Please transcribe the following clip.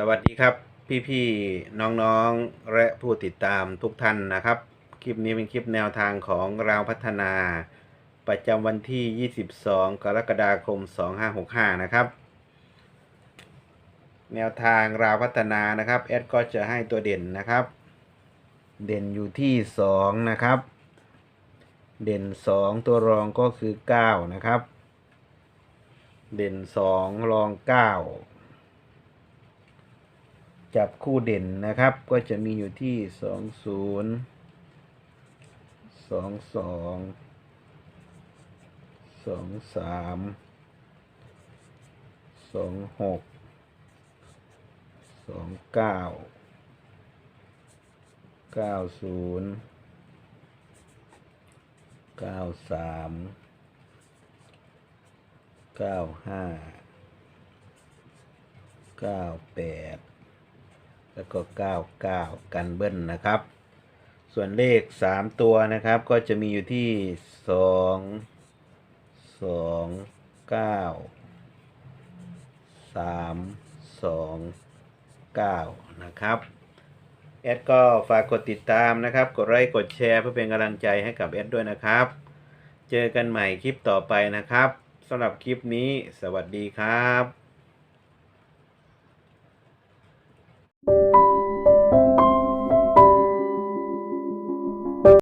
สวัสดีครับ พี่ๆน้องๆและผู้ติดตามทุกท่านนะครับ คลิปนี้เป็นคลิปแนวทางของเราพัฒนา ประจำวันที่ 22 กรกฎาคม 2565 นะครับ แนวทางราวพัฒนานะครับแอดก็จะให้ตัวเด่นนะครับ เด่นอยู่ที่ 2 นะครับ เด่น 2 ตัวรองก็คือ 9 นะครับ เด่น 2 รอง 9 จับคู่เด่นนะครับ ก็จะมีอยู่ที่20 22 23 26 29 90 93 95 98แแล้วก็99กันเบิ้ลนะครับ ส่วนเลข3ตัวนะครับก็จะมีอยู่ที่2 2 9 3 2 9นะครับแอดก็ฝากกดติดตามนะครับ กดไลค์กดแชร์เพื่อเป็นกำลังใจให้กับแอดด้วยนะครับ เจอกันใหม่คลิปต่อไปนะครับสำหรับคลิปนี้ สวัสดีครับ